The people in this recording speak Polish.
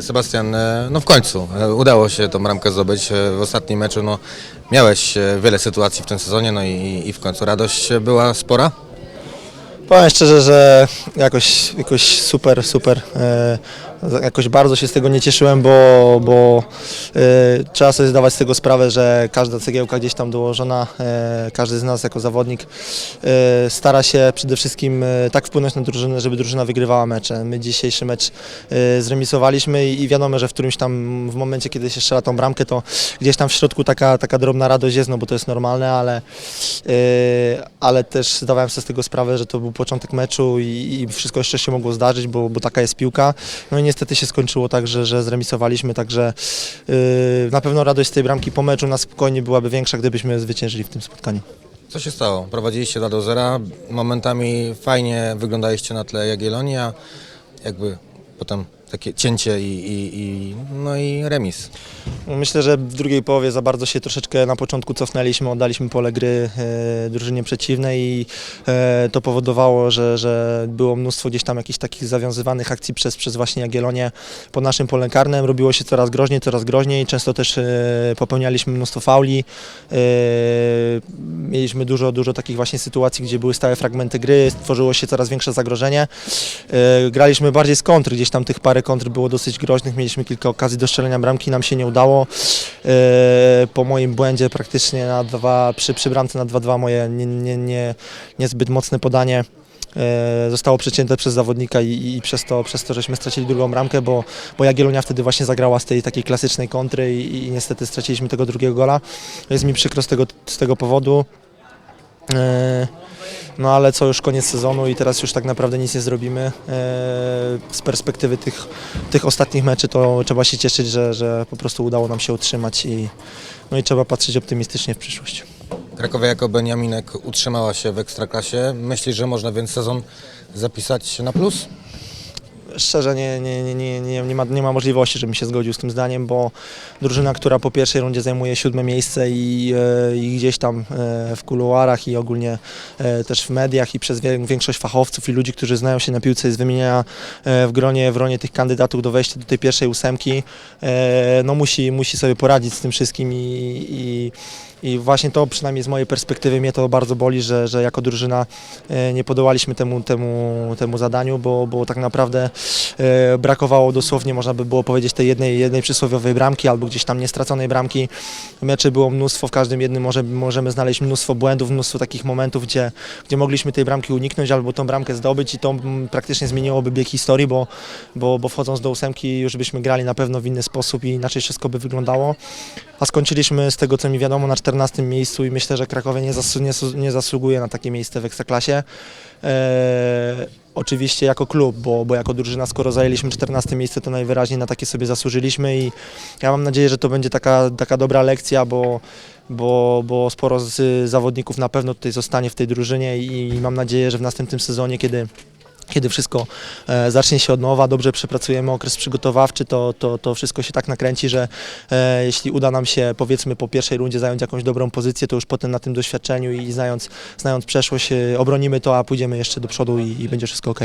Sebastian, e, no w końcu e, udało się tą bramkę zdobyć e, w ostatnim meczu. No, miałeś e, wiele sytuacji w tym sezonie, no i, i w końcu radość była spora. Powiem szczerze, że jakoś, jakoś super, super. E, jakoś bardzo się z tego nie cieszyłem, bo, bo e, trzeba sobie zdawać z tego sprawę, że każda cegiełka gdzieś tam dołożona, e, każdy z nas jako zawodnik e, stara się przede wszystkim e, tak wpłynąć na drużynę, żeby drużyna wygrywała mecze. My dzisiejszy mecz e, zremisowaliśmy i, i wiadomo, że w którymś tam w momencie, kiedy się strzela tą bramkę, to gdzieś tam w środku taka, taka drobna radość jest, no bo to jest normalne, ale, e, ale też zdawałem sobie z tego sprawę, że to był początek meczu i, i wszystko jeszcze się mogło zdarzyć, bo, bo taka jest piłka. No i niestety się skończyło tak, że, że zremisowaliśmy, także yy, na pewno radość z tej bramki po meczu na spokojnie byłaby większa, gdybyśmy zwyciężyli w tym spotkaniu. Co się stało? Prowadziliście 2 do 0, momentami fajnie wyglądaliście na tle Jagiellonia, jakby potem takie cięcie i, i, i, no i remis. Myślę, że w drugiej połowie za bardzo się troszeczkę na początku cofnęliśmy, oddaliśmy pole gry e, drużynie przeciwnej i e, to powodowało, że, że było mnóstwo gdzieś tam jakichś takich zawiązywanych akcji przez, przez właśnie Jagiellonię po naszym pole karnym. Robiło się coraz groźniej, coraz groźniej. Często też e, popełnialiśmy mnóstwo fauli. E, mieliśmy dużo, dużo takich właśnie sytuacji, gdzie były stałe fragmenty gry, stworzyło się coraz większe zagrożenie. E, graliśmy bardziej z kontr, gdzieś tam tych parę kontr było dosyć groźnych, mieliśmy kilka okazji do strzelenia bramki, nam się nie udało. E, Po moim błędzie praktycznie na dwa, przy, przy bramce na 2-2 moje nie, nie, nie, niezbyt mocne podanie e, zostało przecięte przez zawodnika i, i przez, to, przez to, żeśmy stracili drugą bramkę, bo, bo Jagiellonia wtedy właśnie zagrała z tej takiej klasycznej kontry i, i niestety straciliśmy tego drugiego gola. Jest mi przykro z tego, z tego powodu. E, No ale co już koniec sezonu i teraz już tak naprawdę nic nie zrobimy. E, Z perspektywy tych, tych ostatnich meczy to trzeba się cieszyć, że, że po prostu udało nam się utrzymać i, no i trzeba patrzeć optymistycznie w przyszłość. Krakowie jako Beniaminek utrzymała się w Ekstraklasie. Myślisz, że można więc sezon zapisać na plus? Szczerze nie, nie, nie, nie, nie, ma, nie ma możliwości, żebym się zgodził z tym zdaniem, bo drużyna, która po pierwszej rundzie zajmuje siódme miejsce i, e, i gdzieś tam e, w kuluarach i ogólnie e, też w mediach i przez większość fachowców i ludzi, którzy znają się na piłce jest wymieniana w gronie, w gronie tych kandydatów do wejścia do tej pierwszej ósemki, no musi, musi sobie poradzić z tym wszystkim i, i i właśnie to przynajmniej z mojej perspektywy mnie to bardzo boli, że, że jako drużyna nie podołaliśmy temu, temu, temu zadaniu, bo, bo tak naprawdę brakowało dosłownie, można by było powiedzieć, tej jednej, jednej przysłowiowej bramki albo gdzieś tam niestraconej bramki. Meczy było mnóstwo, w każdym jednym może, możemy znaleźć mnóstwo błędów, mnóstwo takich momentów, gdzie, gdzie mogliśmy tej bramki uniknąć albo tą bramkę zdobyć i to mm, praktycznie zmieniłoby bieg historii, bo, bo, bo wchodząc do ósemki już byśmy grali na pewno w inny sposób i inaczej wszystko by wyglądało. A skończyliśmy z tego co mi wiadomo na 14 miejscu i myślę, że Krakowie nie, zasu, nie, nie zasługuje na takie miejsce w Ekstraklasie. Eee, oczywiście jako klub, bo, bo jako drużyna, skoro zajęliśmy 14 miejsce, to najwyraźniej na takie sobie zasłużyliśmy i ja mam nadzieję, że to będzie taka, taka dobra lekcja, bo, bo, bo sporo z zawodników na pewno tutaj zostanie w tej drużynie i mam nadzieję, że w następnym sezonie, kiedy kiedy wszystko e, zacznie się od nowa, dobrze przepracujemy okres przygotowawczy, to, to, to wszystko się tak nakręci, że e, jeśli uda nam się powiedzmy po pierwszej rundzie zająć jakąś dobrą pozycję, to już potem na tym doświadczeniu i znając, znając przeszłość e, obronimy to, a pójdziemy jeszcze do przodu i, i będzie wszystko ok.